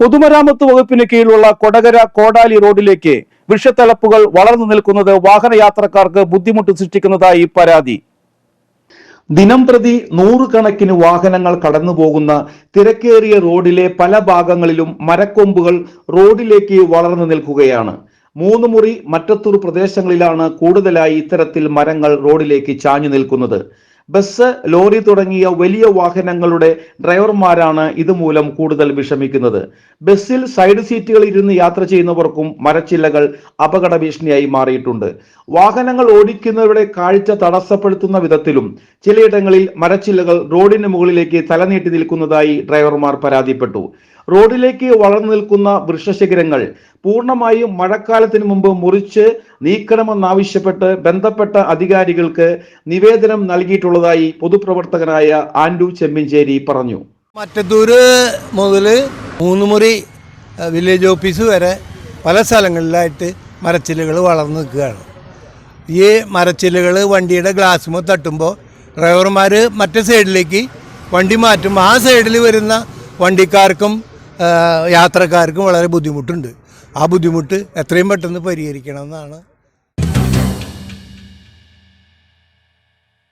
പൊതുമരാമത്ത് വകുപ്പിന് കീഴിലുള്ള കൊടകര കോടാലി റോഡിലേക്ക് വൃക്ഷത്തലപ്പുകൾ വളർന്നു നിൽക്കുന്നത് വാഹനയാത്രക്കാർക്ക് ബുദ്ധിമുട്ട് സൃഷ്ടിക്കുന്നതായി പരാതി. ദിനം പ്രതി നൂറുകണക്കിന് വാഹനങ്ങൾ കടന്നു പോകുന്ന തിരക്കേറിയ റോഡിലെ പല ഭാഗങ്ങളിലും മരക്കൊമ്പുകൾ റോഡിലേക്ക് വളർന്നു നിൽക്കുകയാണ്. മൂന്ന് മുറി മറ്റത്തൂർ പ്രദേശങ്ങളിലാണ് കൂടുതലായി ഇത്തരത്തിൽ മരങ്ങൾ റോഡിലേക്ക് ചാഞ്ഞു നിൽക്കുന്നത്. ബസ് ലോറി തുടങ്ങിയ വലിയ വാഹനങ്ങളുടെ ഡ്രൈവർമാരാണ് ഇതുമൂലം കൂടുതൽ വിഷമിക്കുന്നത്. ബസ്സിൽ സൈഡ് സീറ്റുകളിൽ ഇരുന്ന് യാത്ര ചെയ്യുന്നവർക്കും മരച്ചില്ലകൾ അപകട ഭീഷണിയായി മാറിയിട്ടുണ്ട്. വാഹനങ്ങൾ ഓടിക്കുന്നവരുടെ കാഴ്ച തടസ്സപ്പെടുത്തുന്ന വിധത്തിലും ചിലയിടങ്ങളിൽ മരച്ചില്ലകൾ റോഡിന് മുകളിലേക്ക് തലനീട്ടി നിൽക്കുന്നതായി ഡ്രൈവർമാർ പരാതിപ്പെട്ടു. റോഡിലേക്ക് വളർന്നു നിൽക്കുന്ന വൃക്ഷശിഖരങ്ങൾ പൂർണമായും മഴക്കാലത്തിന് മുമ്പ് മുറിച്ച് നീക്കണമെന്നാവശ്യപ്പെട്ട് ബന്ധപ്പെട്ട അധികാരികൾക്ക് നിവേദനം നൽകിയിട്ടുള്ളതായി പൊതുപ്രവർത്തകനായ ആൻഡു ചെമ്മിഞ്ചേരി പറഞ്ഞു. മറ്റത്തൂര് മുതൽ മൂന്ന് മുറി വില്ലേജ് ഓഫീസ് വരെ പല സ്ഥലങ്ങളിലായിട്ട് മരച്ചില്ലകൾ വളർന്നു നിൽക്കുകയാണ്. ഈ മരച്ചില്ലകൾ വണ്ടിയുടെ ഗ്ലാസ്സുമ്പോൾ തട്ടുമ്പോൾ ഡ്രൈവർമാർ മറ്റേ സൈഡിലേക്ക് വണ്ടി മാറ്റും. ആ സൈഡിൽ വരുന്ന വണ്ടിക്കാർക്കും യാത്രക്കാർക്കും വളരെ ബുദ്ധിമുട്ടുണ്ട്. ആ ബുദ്ധിമുട്ട് എത്രയും പെട്ടെന്ന് പരിഹരിക്കണമെന്നാണ്